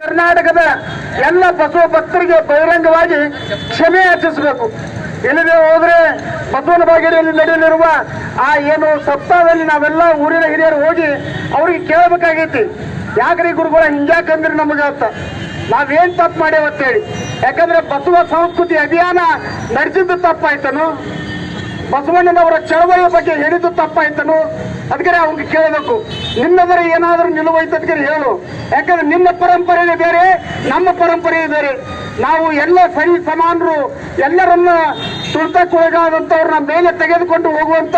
ಕರ್ನಾಟಕದ ಎಲ್ಲ ಬಸವ ಭಕ್ತರಿಗೆ ಬಹಿರಂಗವಾಗಿ ಕ್ಷಮೆ ಯಾಚಿಸಬೇಕು ಇಲ್ಲದೆ ಹೋದ್ರೆ ಬಸವನ ಬಾಗೇರಿಯಲ್ಲಿ ನಡೆಯಲಿರುವ ಆ ಏನು ಸಪ್ತಾಹದಲ್ಲಿ ನಾವೆಲ್ಲ ಊರಿನ ಹಿರಿಯರು ಹೋಗಿ ಅವ್ರಿಗೆ ಕೇಳಬೇಕಾಗೈತಿ. ಯಾಕ್ರಿ ಗುರುಗಳ, ಹಿಂಗ್ಯಾಕಂದ್ರಿ ನಮಗೆ ಅಂತ. ನಾವೇನ್ ತಪ್ಪು ಮಾಡ್ಯಾವ ಅಂತೇಳಿ. ಯಾಕಂದ್ರೆ ಬಸವ ಸಂಸ್ಕೃತಿ ಅಭಿಯಾನ ನಡೆಸಿದ್ದು ತಪ್ಪಾಯ್ತನು. ಬಸವಣ್ಣನವರ ಚಳವಳಿಯ ಬಗ್ಗೆ ಹೇಳಿದ್ದು ತಪ್ಪಾಯ್ತನು. ಅದಕ್ಕೆ ಅವ್ನಿಗೆ ಕೇಳಬೇಕು. ನಿನ್ನದರ ಏನಾದರೂ ಅದಕ್ಕೆ ಹೇಳು. ಯಾಕಂದ್ರೆ ನಿನ್ನ ಪರಂಪರೆನೇ ಬೇರೆ, ನಮ್ಮ ಪರಂಪರೆಯೇ ಬೇರೆ. ನಾವು ಎಲ್ಲ ಸರಿ ಸಮಾನರು, ಎಲ್ಲರನ್ನ ತುಳಿತಕ್ಕೊಳಗಾದಂಥವ್ರನ್ನ ಮೇಲೆ ತೆಗೆದುಕೊಂಡು ಹೋಗುವಂತ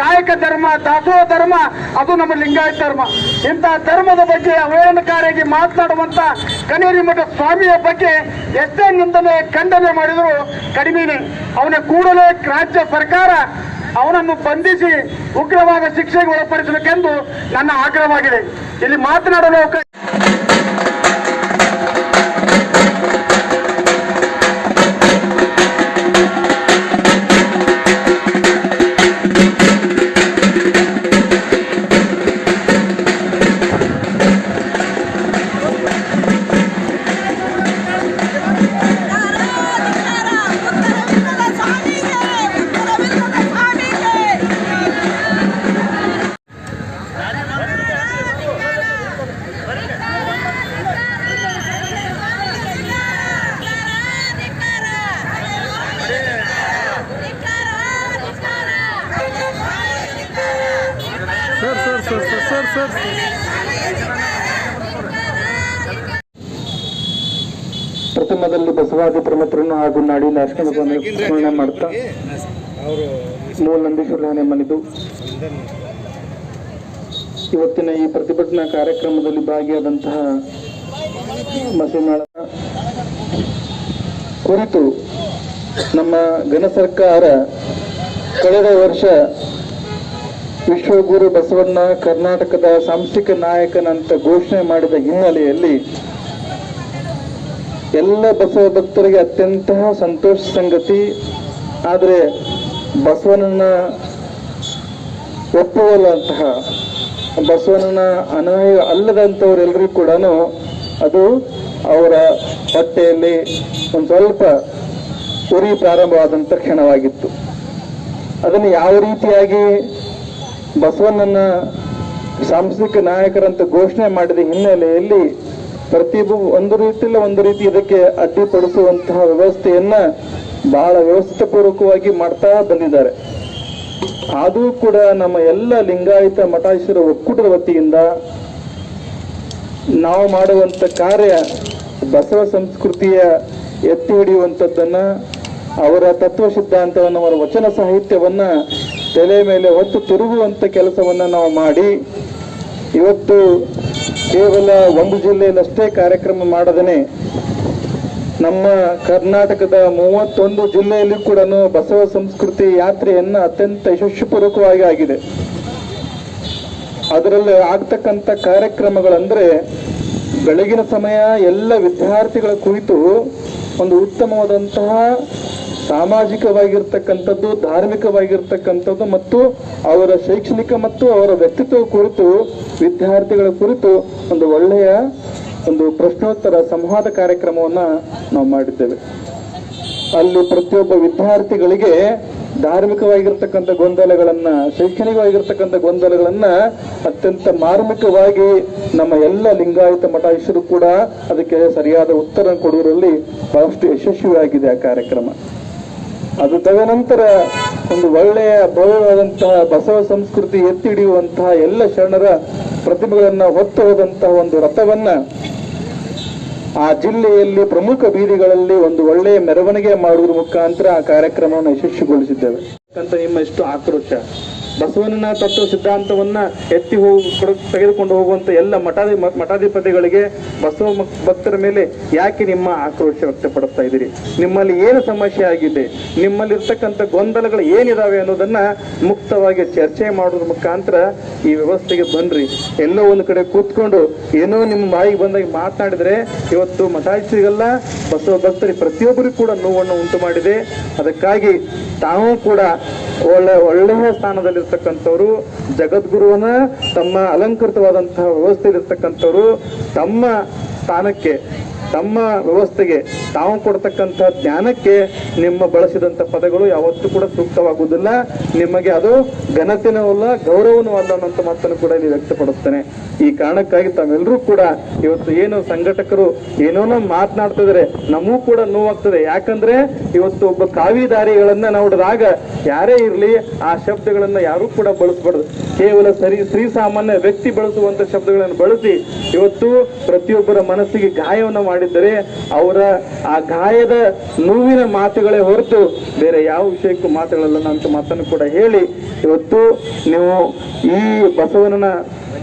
ಕಾಯಕ ಧರ್ಮ, ದಾಸೋಹ ಧರ್ಮ, ಅದು ನಮ್ಮ ಲಿಂಗಾಯತ ಧರ್ಮ. ಇಂತಹ ಧರ್ಮದ ಬಗ್ಗೆ ಅವಹೇಳನಕಾರಿಯಾಗಿ ಮಾತನಾಡುವಂತ ಕನೇರಿ ಮಠ ಸ್ವಾಮಿಯ ಬಗ್ಗೆ ಎಷ್ಟೇ ನಿಂದನೆ, ಖಂಡನೆ ಮಾಡಿದ್ರು ಕಡಿಮೆನೆ. ಅವನ ಕೂಡಲೇ ರಾಜ್ಯ ಸರ್ಕಾರ ಅವನನ್ನು ಬಂಧಿಸಿ ಉಗ್ರವಾದ ಶಿಕ್ಷೆಗೆ ಒಳಪಡಿಸಬೇಕೆಂದು ನನ್ನ ಆಗ್ರಹವಾಗಿದೆ. ಇಲ್ಲಿ ಮಾತನಾಡಲು ಅವಕಾಶ sir sir sir sir sir sir ಪ್ರಥಮದಲ್ಲಿ ಬಸವಾದಿ ಪ್ರಮುಖರನ್ನು ಹಾಗೂ ನಾಡಿನ ಅರ್ಚನೆ ಸ್ಮರಣೆ ಮಾಡ್ತಾ ಮೂಲ ನಂದೀಶ್ವರ ಮನೆದು ಇವತ್ತಿನ ಈ ಪ್ರತಿಭಟನಾ ಕಾರ್ಯಕ್ರಮದಲ್ಲಿ ಭಾಗಿಯಾದಂತಹ ಮಸಿಮಾಳ ಕುರಿತು ನಮ್ಮ ಘನ ಸರ್ಕಾರ ಕಳೆದ ವರ್ಷ ವಿಶ್ವಗುರು ಬಸವಣ್ಣ ಕರ್ನಾಟಕದ ಸಾಂಸ್ಥಿಕ ನಾಯಕನಂತ ಘೋಷಣೆ ಮಾಡಿದ ಹಿನ್ನೆಲೆಯಲ್ಲಿ ಎಲ್ಲ ಬಸವ ಭಕ್ತರಿಗೆ ಅತ್ಯಂತ ಸಂತೋಷ ಸಂಗತಿ. ಆದರೆ ಬಸವಣ್ಣನ ಒಪ್ಪುವಲ್ಲಂತಹ ಬಸವನನ್ನ ಅನುಯ ಅಲ್ಲದಂಥವರೆಲ್ಲರಿಗೂ ಕೂಡ ಅದು ಅವರ ಹೊಟ್ಟೆಯಲ್ಲಿ ಒಂದು ಸ್ವಲ್ಪ ಉರಿ ಪ್ರಾರಂಭವಾದಂಥ ಕ್ಷಣವಾಗಿತ್ತು. ಅದನ್ನು ಯಾವ ರೀತಿಯಾಗಿ ಬಸವಣ್ಣನ ಸಾಂಸ್ಕೃತಿಕ ನಾಯಕರಂತ ಘೋಷಣೆ ಮಾಡಿದ ಹಿನ್ನೆಲೆಯಲ್ಲಿ ಪ್ರತಿಯೊಬ್ಬ ಒಂದು ರೀತಿಯಲ್ಲ ಒಂದು ರೀತಿ ಇದಕ್ಕೆ ಅಡ್ಡಿಪಡಿಸುವಂತಹ ವ್ಯವಸ್ಥೆಯನ್ನ ಬಹಳ ವ್ಯವಸ್ಥಿತಪೂರ್ವಕವಾಗಿ ಮಾಡ್ತಾ ಬಂದಿದ್ದಾರೆ. ಆದರೂ ಕೂಡ ನಮ್ಮ ಎಲ್ಲ ಲಿಂಗಾಯತ ಮಠಾಧೀಶರ ಒಕ್ಕೂಟದ ವತಿಯಿಂದ ನಾವು ಮಾಡುವಂತ ಕಾರ್ಯ ಬಸವ ಸಂಸ್ಕೃತಿಯ ಎತ್ತಿ ಹಿಡಿಯುವಂಥದ್ದನ್ನು ಅವರ ತತ್ವ ಸಿದ್ಧಾಂತವನ್ನು ಅವರ ವಚನ ಸಾಹಿತ್ಯವನ್ನ ತಲೆ ಮೇಲೆ ಹೊತ್ತು ತಿರುಗುವಂತ ಕೆಲಸವನ್ನ ನಾವು ಮಾಡಿ, ಇವತ್ತು ಕೇವಲ ಒಂದು ಜಿಲ್ಲೆಯಲ್ಲಷ್ಟೇ ಕಾರ್ಯಕ್ರಮ ಮಾಡದನೆ ನಮ್ಮ ಕರ್ನಾಟಕದ ಮೂವತ್ತೊಂದು ಜಿಲ್ಲೆಯಲ್ಲಿ ಕೂಡ ಬಸವ ಸಂಸ್ಕೃತಿ ಯಾತ್ರೆಯನ್ನ ಅತ್ಯಂತ ಯಶಸ್ವಿಪೂರ್ವಕವಾಗಿ ಆಗಿದೆ. ಅದರಲ್ಲಿ ಆಗ್ತಕ್ಕಂಥ ಕಾರ್ಯಕ್ರಮಗಳಂದ್ರೆ ಬೆಳಗಿನ ಸಮಯ ಎಲ್ಲ ವಿದ್ಯಾರ್ಥಿಗಳ ಕುರಿತು ಒಂದು ಉತ್ತಮವಾದಂತಹ ಸಾಮಾಜಿಕವಾಗಿರ್ತಕ್ಕಂಥದ್ದು, ಧಾರ್ಮಿಕವಾಗಿರ್ತಕ್ಕಂಥದ್ದು ಮತ್ತು ಅವರ ಶೈಕ್ಷಣಿಕ ಮತ್ತು ಅವರ ವ್ಯಕ್ತಿತ್ವ ಕುರಿತು, ವಿದ್ಯಾರ್ಥಿಗಳ ಕುರಿತು ಒಂದು ಒಳ್ಳೆಯ ಒಂದು ಪ್ರಶ್ನೋತ್ತರ ಸಂವಾದ ಕಾರ್ಯಕ್ರಮವನ್ನ ನಾವು ಮಾಡಿದ್ದೇವೆ. ಅಲ್ಲಿ ಪ್ರತಿಯೊಬ್ಬ ವಿದ್ಯಾರ್ಥಿಗಳಿಗೆ ಧಾರ್ಮಿಕವಾಗಿರ್ತಕ್ಕಂಥ ಗೊಂದಲಗಳನ್ನ, ಶೈಕ್ಷಣಿಕವಾಗಿರ್ತಕ್ಕಂಥ ಗೊಂದಲಗಳನ್ನ ಅತ್ಯಂತ ಮಾರ್ಮಿಕವಾಗಿ ನಮ್ಮ ಎಲ್ಲ ಲಿಂಗಾಯತ ಮಠಾಧೀಶರು ಕೂಡ ಅದಕ್ಕೆ ಸರಿಯಾದ ಉತ್ತರ ಕೊಡುವುದರಲ್ಲಿ ಬಹಳಷ್ಟು ಯಶಸ್ವಿಯಾಗಿದೆ ಆ ಕಾರ್ಯಕ್ರಮ. ಅದು ತದನಂತರ ಒಂದು ಒಳ್ಳೆಯ ಭವ್ಯವಾದಂತಹ ಬಸವ ಸಂಸ್ಕೃತಿ ಎತ್ತಿ ಹಿಡಿಯುವಂತಹ ಎಲ್ಲ ಶರಣರ ಪ್ರತಿಭೆಗಳನ್ನು ಹೊತ್ತು ಹೋದಂತಹ ಒಂದು ರಥವನ್ನ ಆ ಜಿಲ್ಲೆಯಲ್ಲಿ ಪ್ರಮುಖ ಬೀದಿಗಳಲ್ಲಿ ಒಂದು ಒಳ್ಳೆಯ ಮೆರವಣಿಗೆ ಮಾಡುವುದರ ಮುಖಾಂತರ ಆ ಕಾರ್ಯಕ್ರಮವನ್ನು ಯಶಸ್ವಿಗೊಳಿಸಿದ್ದೇವೆ. ಅಂತ ನಿಮ್ಮ ಇಷ್ಟು ಆಕ್ರೋಶ. ಬಸವಣ್ಣನ ತತ್ವ ಸಿದ್ಧಾಂತವನ್ನ ಎತ್ತಿ ಹೋಗಿ ಕೊಡ- ತೆಗೆದುಕೊಂಡು ಹೋಗುವಂತ ಎಲ್ಲ ಮಠಾಧಿ ಮಠಾಧಿಪತಿಗಳಿಗೆ ಬಸವ ಭಕ್ತರ ಮೇಲೆ ಯಾಕೆ ನಿಮ್ಮ ಆಕ್ರೋಶ ವ್ಯಕ್ತಪಡಿಸ್ತಾ ಇದ್ದೀರಿ? ನಿಮ್ಮಲ್ಲಿ ಏನು ಸಮಸ್ಯೆ ಆಗಿದೆ? ನಿಮ್ಮಲ್ಲಿ ಇರ್ತಕ್ಕಂಥ ಗೊಂದಲಗಳು ಏನಿದಾವೆ ಅನ್ನೋದನ್ನ ಮುಕ್ತವಾಗಿ ಚರ್ಚೆ ಮಾಡೋದ್ರ ಮುಖಾಂತರ ಈ ವ್ಯವಸ್ಥೆಗೆ ಬನ್ರಿ. ಎಲ್ಲೋ ಒಂದು ಕಡೆ ಕೂತ್ಕೊಂಡು ಏನೋ ನಿಮ್ಮ ಬಾಯಿಗೆ ಬಂದಾಗ ಮಾತನಾಡಿದ್ರೆ ಇವತ್ತು ಮಠಾಯಿಸಿಗಲ್ಲ ಬಸವ ಭಕ್ತರಿಗೆ ಪ್ರತಿಯೊಬ್ಬರಿಗೂ ಕೂಡ ನೋವನ್ನು ಉಂಟು ಮಾಡಿದೆ ಅದಕ್ಕಾಗಿ ತಾವು ಕೂಡ ಒಳ್ಳೆ ಒಳ್ಳೆಯ ಸ್ಥಾನದಲ್ಲಿರ್ತಕ್ಕಂಥವ್ರು ಜಗದ್ಗುರುವನ ತಮ್ಮ ಅಲಂಕೃತವಾದಂತಹ ವ್ಯವಸ್ಥೆಯಲ್ಲಿರ್ತಕ್ಕಂಥವ್ರು ತಮ್ಮ ಸ್ಥಾನಕ್ಕೆ ತಮ್ಮ ವ್ಯವಸ್ಥೆಗೆ ತಾವು ಕೊಡ್ತಕ್ಕಂಥ ಜ್ಞಾನಕ್ಕೆ ನಿಮ್ಮ ಬಳಸಿದಂಥ ಪದಗಳು ಯಾವತ್ತೂ ಕೂಡ ಸೂಕ್ತವಾಗುವುದಿಲ್ಲ. ನಿಮಗೆ ಅದು ಘನತೆನೂ ಅಲ್ಲ, ಗೌರವನೂ ಅಲ್ಲ ಅನ್ನೋಂಥ ಮಾತನ್ನು ಕೂಡ ಇಲ್ಲಿ ವ್ಯಕ್ತಪಡಿಸ್ತೇನೆ. ಈ ಕಾರಣಕ್ಕಾಗಿ ತಾವೆಲ್ಲರೂ ಕೂಡ ಇವತ್ತು ಏನು ಸಂಘಟಕರು ಏನೋನೋ ಮಾತನಾಡ್ತಿದ್ರೆ ನಮಗೂ ಕೂಡ ನೋವಾಗ್ತದೆ. ಯಾಕಂದ್ರೆ ಇವತ್ತು ಒಬ್ಬ ಕಾವಿದಾರಿಗಳನ್ನ ನೋಡಿದಾಗ ಯಾರೇ ಇರಲಿ, ಆ ಶಬ್ದಗಳನ್ನ ಯಾರೂ ಕೂಡ ಬಳಸಬಾರ್ದು. ಕೇವಲ ಸರಿ ಶ್ರೀ ಸಾಮಾನ್ಯ ವ್ಯಕ್ತಿ ಬಳಸುವಂತ ಶಬ್ದಗಳನ್ನು ಬಳಸಿ ಇವತ್ತು ಪ್ರತಿಯೊಬ್ಬರ ಮನಸ್ಸಿಗೆ ಗಾಯವನ್ನು ಮಾಡಿದ್ದರೆ ಅವರ ಆ ಗಾಯದ ನೋವಿನ ಮಾತುಗಳೇ ಹೊರತು ಬೇರೆ ಯಾವ ವಿಷಯಕ್ಕೂ ಮಾತುಗಳಲ್ಲ ಅಂತ ಮಾತನ್ನು ಕೂಡ ಹೇಳಿ. ಇವತ್ತು ನೀವು ಈ ಬಸವನ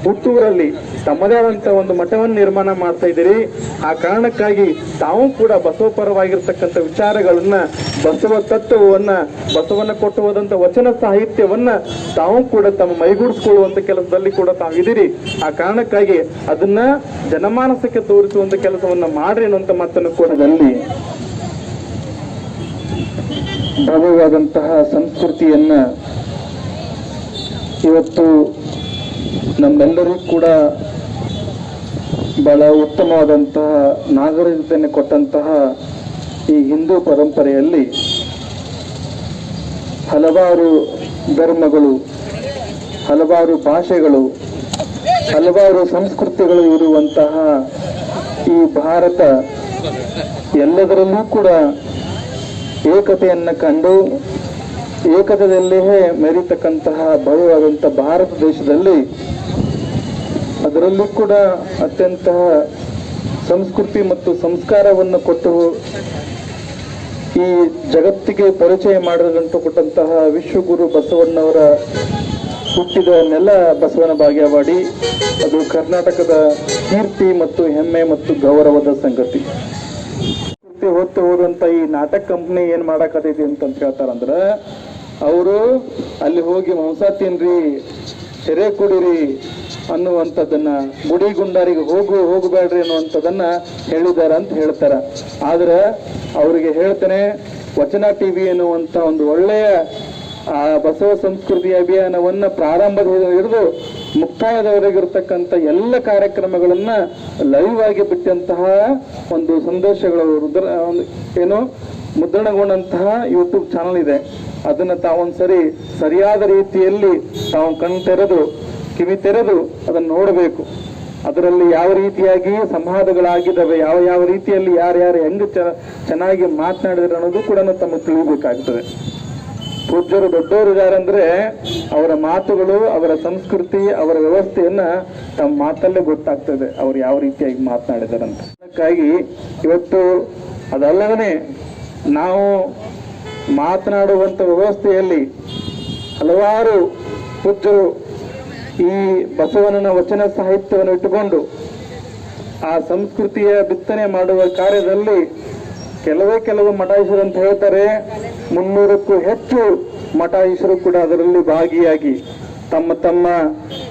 ಹುಟ್ಟೂರಲ್ಲಿ ತಮ್ಮದೇ ಆದಂತ ಒಂದು ಮಠವನ್ನು ನಿರ್ಮಾಣ ಮಾಡ್ತಾ ಇದ್ದೀರಿ. ಆ ಕಾರಣಕ್ಕಾಗಿ ತಾವು ಕೂಡ ಬಸವಪರವಾಗಿರ್ತಕ್ಕಂಥ ವಿಚಾರಗಳನ್ನ, ಬಸವ ತತ್ವವನ್ನ, ಬಸವನ ಕೊಟ್ಟು ಹೋದಂತ ವಚನ ಸಾಹಿತ್ಯವನ್ನ ತಾವು ಕೂಡ ತಮ್ಮ ಮೈಗೂಡಿಸ್ಕೊಳ್ಳುವಂತ ಕೆಲಸದಲ್ಲಿ ಕೂಡ ತಾವು ಇದ್ದೀರಿ ಆ ಕಾರಣಕ್ಕಾಗಿ ಅದನ್ನ ಜನಮಾನಸಕ್ಕೆ ತೋರಿಸುವಂತ ಕೆಲಸವನ್ನ ಮಾಡ್ರಿ ಅನ್ನುವಂತ ಮಾತನ್ನು ಕೂಡ ಭವ್ಯವಾದಂತಹ ಸಂಸ್ಕೃತಿಯನ್ನ ಇವತ್ತು ನಮ್ಮೆಲ್ಲರಿಗೂ ಕೂಡ ಬಹಳ ಉತ್ತಮವಾದಂತಹ ನಾಗರಿಕತೆಯನ್ನು ಕೊಟ್ಟಂತಹ ಈ ಹಿಂದೂ ಪರಂಪರೆಯಲ್ಲಿ ಹಲವಾರು ಧರ್ಮಗಳು, ಹಲವಾರು ಭಾಷೆಗಳು, ಹಲವಾರು ಸಂಸ್ಕೃತಿಗಳು ಇರುವಂತಹ ಈ ಭಾರತ ಎಲ್ಲದರಲ್ಲೂ ಕೂಡ ಏಕತೆಯನ್ನು ಕಂಡು ಏಕತೆಯಲ್ಲಿಯೇ ಮೆರೀತಕ್ಕಂತಹ ಭವ್ಯವಾದಂಥ ಭಾರತ ದೇಶದಲ್ಲಿ ಅದರಲ್ಲೂ ಕೂಡ ಅತ್ಯಂತ ಸಂಸ್ಕೃತಿ ಮತ್ತು ಸಂಸ್ಕಾರವನ್ನು ಕೊಟ್ಟು ಈ ಜಗತ್ತಿಗೆ ಪರಿಚಯ ಮಾಡದಂಟು ಕೊಟ್ಟಂತಹ ವಿಶ್ವಗುರು ಬಸವಣ್ಣವರ ಹುಟ್ಟಿದ ನೆಲ ಬಸವನ ಭಾಗ್ಯವಾಡಿ ಅದು ಕರ್ನಾಟಕದ ಕೀರ್ತಿ ಮತ್ತು ಹೆಮ್ಮೆ ಮತ್ತು ಗೌರವದ ಸಂಗತಿ. ಹೊತ್ತು ಹೋದಂತ ಈ ನಾಟಕ ಕಂಪ್ನಿ ಏನ್ ಮಾಡಕತೈತಿ ಅಂತ ಹೇಳ್ತಾರಂದ್ರ ಅವರು ಅಲ್ಲಿ ಹೋಗಿ ಮಾಂಸ ತಿನ್ರಿ ಎರೆ ಕುಡಿರಿ ಅನ್ನುವಂಥದ್ದನ್ನ ಗುಡಿ ಗುಂಡಾರಿಗೆ ಹೋಗು, ಹೋಗಬೇಡ್ರಿ ಅನ್ನುವಂಥದ್ದನ್ನ ಹೇಳಿದ್ದಾರೆ ಅಂತ ಹೇಳ್ತಾರ. ಆದ್ರೆ ಅವರಿಗೆ ಹೇಳ್ತೇನೆ, ವಚನ ಟಿವಿ ಎನ್ನುವಂತ ಒಂದು ಒಳ್ಳೆಯ, ಆ ಬಸವ ಸಂಸ್ಕೃತಿ ಅಭಿಯಾನವನ್ನ ಪ್ರಾರಂಭದ ಹಿಡಿದು ಮುಕ್ತಾಯದವರೆಗಿರ್ತಕ್ಕಂಥ ಎಲ್ಲ ಕಾರ್ಯಕ್ರಮಗಳನ್ನ ಲೈವ್ ಆಗಿ ಬಿಟ್ಟಂತಹ ಒಂದು ಸಂದೇಶಗಳು ಏನು, ಮುದ್ರಣಗೊಂಡಂತಹ ಯೂಟ್ಯೂಬ್ ಚಾನಲ್ ಇದೆ. ಅದನ್ನ ತಾವೊಂದ್ಸರಿ ಸರಿಯಾದ ರೀತಿಯಲ್ಲಿ ತಾವು ಕಣ್ ತೆರೆದು ಕಿವಿ ತೆರೆದು ಅದನ್ನು ನೋಡಬೇಕು. ಅದರಲ್ಲಿ ಯಾವ ರೀತಿಯಾಗಿ ಸಂವಾದಗಳಾಗಿದ್ದಾವೆ, ಯಾವ ಯಾವ ರೀತಿಯಲ್ಲಿ ಯಾರ್ಯಾರು ಹೆಂಗ್ ಚೆನ್ನಾಗಿ ಮಾತನಾಡಿದ್ರು ಅನ್ನೋದು ಕೂಡ ತಮಗೆ ತಿಳಿಬೇಕಾಗ್ತದೆ ಪೂಜ್ಯರು ದೊಡ್ಡವರು ಯಾರಂದ್ರೆ ಅವರ ಮಾತುಗಳು, ಅವರ ಸಂಸ್ಕೃತಿ, ಅವರ ವ್ಯವಸ್ಥೆಯನ್ನ ತಮ್ಮ ಮಾತಲ್ಲೇ ಗೊತ್ತಾಗ್ತದೆ ಅವ್ರು ಯಾವ ರೀತಿಯಾಗಿ ಮಾತನಾಡಿದಾರಂತ. ಅದಕ್ಕಾಗಿ ಇವತ್ತು ಅದಲ್ಲದೇ ನಾವು ಮಾತನಾಡುವಂತ ವ್ಯವಸ್ಥೆಯಲ್ಲಿ ಹಲವಾರು ಪೂಜ್ಯರು ಈ ಬಸವಣ್ಣನ ವಚನ ಸಾಹಿತ್ಯವನ್ನು ಇಟ್ಟುಕೊಂಡು ಆ ಸಂಸ್ಕೃತಿಯ ಬಿತ್ತನೆ ಮಾಡುವ ಕಾರ್ಯದಲ್ಲಿ ಕೆಲವೇ ಕೆಲವು ಮಠಾಧೀಶರು ಅಂತ ಹೇಳ್ತಾರೆ. ಮುನ್ನೂರಕ್ಕೂ ಹೆಚ್ಚು ಮಠಾಧೀಶರು ಕೂಡ ಅದರಲ್ಲಿ ಭಾಗಿಯಾಗಿ ತಮ್ಮ ತಮ್ಮ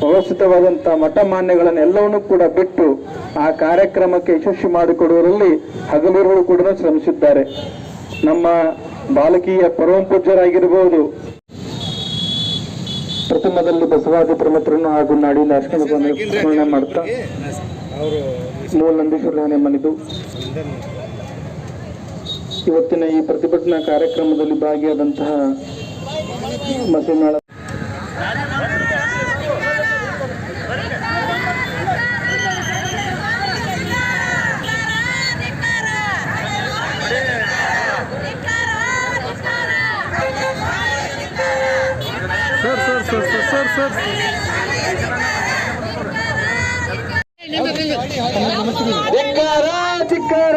ವ್ಯವಸ್ಥಿತವಾದಂತಹ ಮಠ ಮಾನ್ಯಗಳನ್ನು ಎಲ್ಲವನ್ನೂ ಕೂಡ ಬಿಟ್ಟು ಆ ಕಾರ್ಯಕ್ರಮಕ್ಕೆ ಯಶಸ್ವಿ ಮಾಡಿಕೊಡುವರಲ್ಲಿ ಹಗಲಿರುಳು ಕೂಡ ಶ್ರಮಿಸಿದ್ದಾರೆ. ನಮ್ಮ ಬಾಲಕಿಯ ಪರಮ ಪೂಜ್ಯರಾಗಿರ್ಬೋದು ಪ್ರಥಮದಲ್ಲಿ ಬಸವಾದಿ ಪ್ರಮುಖರನ್ನು ಹಾಗೂ ನಾಡಿನ ಅರ್ಶನ ಸ್ಮರಣೆ ಮಾಡ್ತಾ ಮೂಲ ನಂದೀಶ್ವರ ಮನಿದು ಇವತ್ತಿನ ಈ ಪ್ರತಿಭಟನಾ ಕಾರ್ಯಕ್ರಮದಲ್ಲಿ ಭಾಗಿಯಾದಂತಹ ಮಸೀನಾಳ sir sir sir sir sir sir. ಧಿಕ್ಕಾರ ಧಿಕ್ಕಾರ.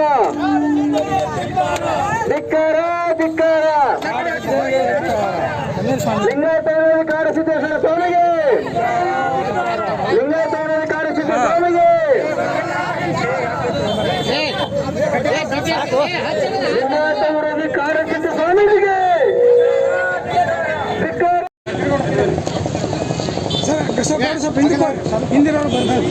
ಧಿಕ್ಕಾರ ಧಿಕ್ಕಾರ. ಲಿಂಗಾಯತಾಣದಲ್ಲಿ ಕಾಣಿಸಿದ್ದೇಶ್ವರ ಸ್ವಾಮಿಗೆ ಲಿಂಗಾಯತಾಣದಲ್ಲಿ ಕಾಣಿಸಿದ್ದ ಸ್ವಾಮಿಗೆ ಹಿಂದಿನವ್ರು ಬರ್ತಾರೆ